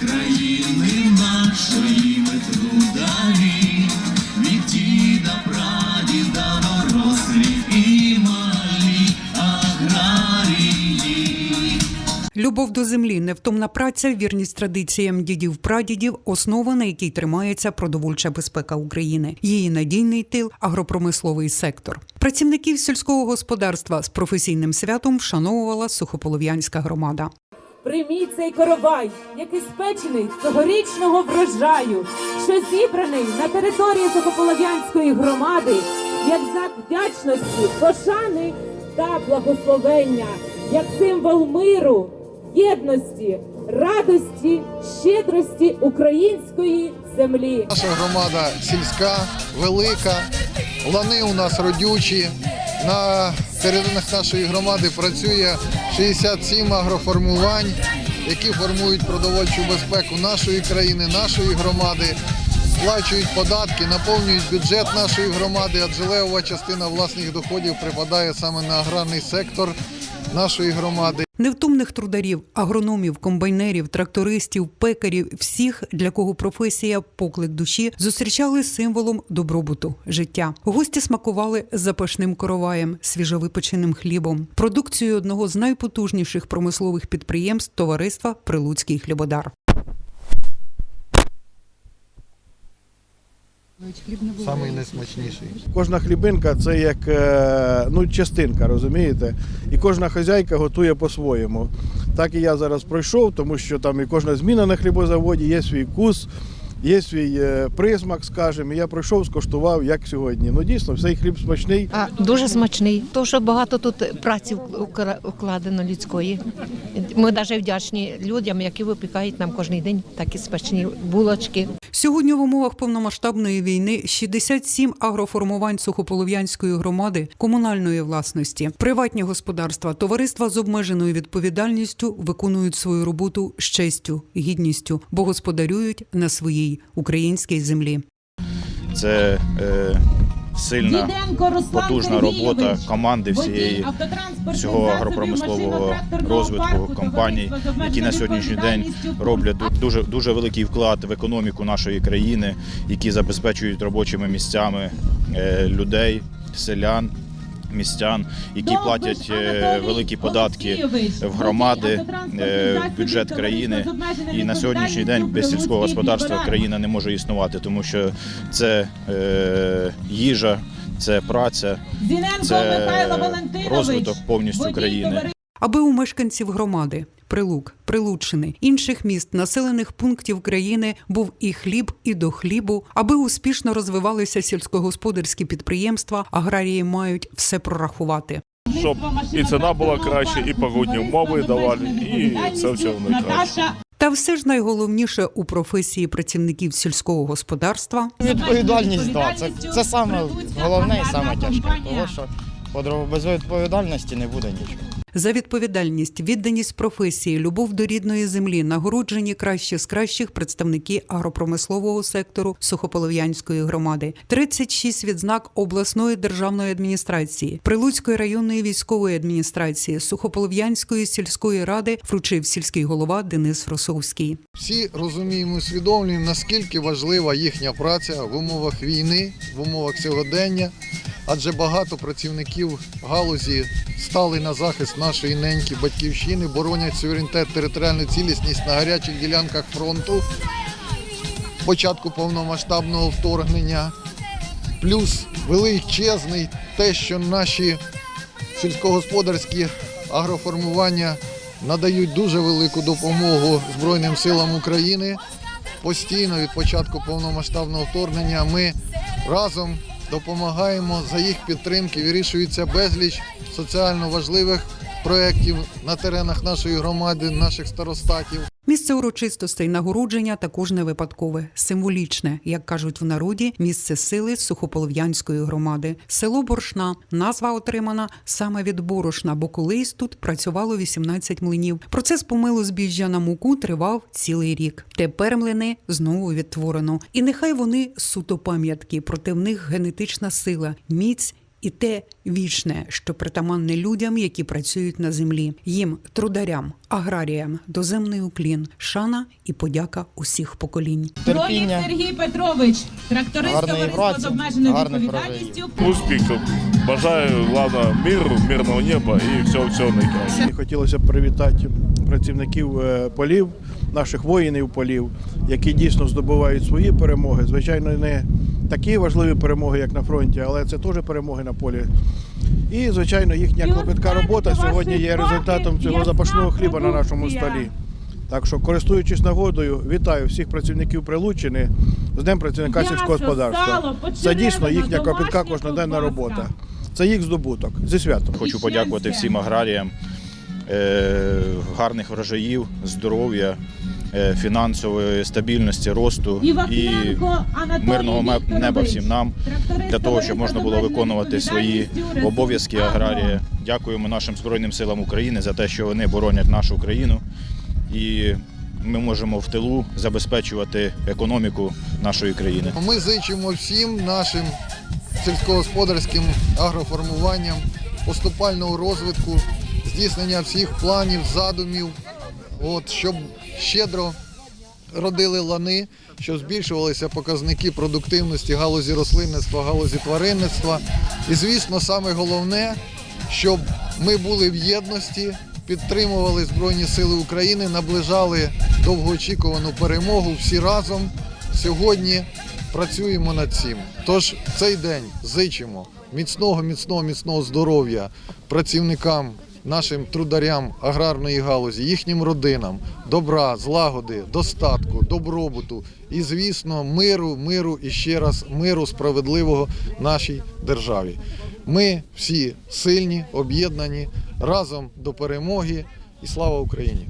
країни нашої ми від діда прадіда дорослі і. Любов до землі, невтомна праця, вірність традиціям дідів прадідів, основа на якій тримається продовольча безпека України. Її надійний тил агропромисловий сектор. Працівників сільського господарства з професійним святом вшановувала сухополов'янська громада. Прийміть цей коровай, який спечений з цьогорічного врожаю, що зібраний на території Сухополов'янської громади, як знак вдячності, пошани та благословення, як символ миру, єдності, радості, щедрості української землі. Наша громада сільська, велика, лани у нас родючі. На теренах нашої громади працює 67 агроформувань, які формують продовольчу безпеку нашої країни, нашої громади, сплачують податки, наповнюють бюджет нашої громади, адже левова частина власних доходів припадає саме на аграрний сектор нашої громади. Невтомних трударів, агрономів, комбайнерів, трактористів, пекарів, всіх, для кого професія поклик душі, зустрічали символом добробуту життя. Гості смакували запашним короваєм, свіжовипеченим хлібом, продукцією одного з найпотужніших промислових підприємств товариства Прилуцький хлібодар. Самий найсмачніший. Кожна хлібинка це як е, ну, частинка, розумієте? І кожна хазяйка готує по-своєму. Так і я зараз пройшов, тому що там і кожна зміна на хлібозаводі є свій вкус, є свій е, присмак, скажімо. Я пройшов, скуштував, як сьогодні. Ну дійсно, цей хліб смачний. А дуже смачний. То що багато тут праці вкладено людської. Ми навіть вдячні людям, які випікають нам кожен день такі смачні булочки. Сьогодні в умовах повномасштабної війни 67 агроформувань сухополов'янської громади комунальної власності, приватні господарства, товариства з обмеженою відповідальністю виконують свою роботу з честю, гідністю, бо господарюють на своїй українській землі. Це е, сильна, потужна робота команди всієї всього агропромислового розвитку компаній, які на сьогоднішній день роблять дуже дуже великий вклад в економіку нашої країни, які забезпечують робочими місцями е, людей, селян. Містян, які платять е, великі податки в громади, е, в бюджет країни, і на сьогоднішній день без сільського господарства країна не може існувати, тому що це е, їжа, це праця, це розвиток повністю країни. Аби у мешканців громади, Прилук, Прилуччини, інших міст, населених пунктів країни був і хліб, і до хлібу, аби успішно розвивалися сільськогосподарські підприємства, аграрії мають все прорахувати. щоб і ціна була краще, і погодні умови давали, і це все найкраще. Та все ж найголовніше у професії працівників сільського господарства Відповідальність, так. Це, це саме головне і саме тяжке. Тому що без відповідальності не буде нічого. За відповідальність, відданість професії, любов до рідної землі, нагороджені кращі з кращих представники агропромислового сектору Сухополов'янської громади, 36 відзнак обласної державної адміністрації, Прилуцької районної військової адміністрації, Сухополов'янської сільської ради вручив сільський голова Денис Росовський. Всі розуміємо, усвідомлюємо, наскільки важлива їхня праця в умовах війни, в умовах сьогодення, адже багато працівників галузі стали на захист нашої неньки батьківщини, боронять суверенітет, територіальну цілісність на гарячих ділянках фронту початку повномасштабного вторгнення. Плюс величезний те, що наші сільськогосподарські агроформування надають дуже велику допомогу Збройним силам України. Постійно від початку повномасштабного вторгнення ми разом допомагаємо за їх підтримки. Вирішується безліч соціально важливих проєктів на теренах нашої громади, наших старостатів. Місце урочистостей нагородження також не випадкове, символічне, як кажуть в народі, місце сили Сухополов'янської громади. Село Боршна. Назва отримана саме від борошна, бо колись тут працювало 18 млинів. Процес помилу збіжжя на муку тривав цілий рік. Тепер млини знову відтворено. І нехай вони суто пам'ятки, проти в них генетична сила, міць і те вічне, що притаманне людям, які працюють на землі, їм, трударям, аграріям, доземний уклін, шана і подяка усіх поколінь. Терпіння. Сергій Петрович, тракторист Гарної товариства з обмеженою відповідальністю. Успіхів. Бажаю, главное, миру, мирного неба і всього всього найкращого. Мені хотілося б привітати працівників е, полів, наших воїнів полів, які дійсно здобувають свої перемоги. Звичайно, не такі важливі перемоги, як на фронті, але це теж перемоги на полі. І, звичайно, їхня клопітка робота сьогодні є результатом цього запашного хліба на нашому столі. Так що, користуючись нагодою, вітаю всіх працівників Прилуччини з Днем працівника сільського господарства. Це дійсно їхня домашня кожноденна робота. Це їх здобуток. Зі святом. Хочу подякувати всім аграріям, е, гарних врожаїв, здоров'я, фінансової стабільності, росту і мирного неба всім нам для того, щоб можна було виконувати свої обов'язки «Ресурс аграрія. Дякуємо нашим Збройним силам України за те, що вони боронять нашу країну. І ми можемо в тилу забезпечувати економіку нашої країни. Ми зичимо всім нашим сільськогосподарським агроформуванням поступального розвитку, здійснення всіх планів, задумів, от, щоб щедро родили лани, щоб збільшувалися показники продуктивності галузі рослинництва, галузі тваринництва. І, звісно, саме головне, щоб ми були в єдності, підтримували Збройні Сили України, наближали довгоочікувану перемогу всі разом. Сьогодні працюємо над цим. Тож цей день зичимо міцного, міцного, міцного здоров'я працівникам, нашим трударям аграрної галузі, їхнім родинам, добра, злагоди, достатку, добробуту і, звісно, миру, миру і ще раз миру справедливого нашій державі. Ми всі сильні, об'єднані разом до перемоги і слава Україні!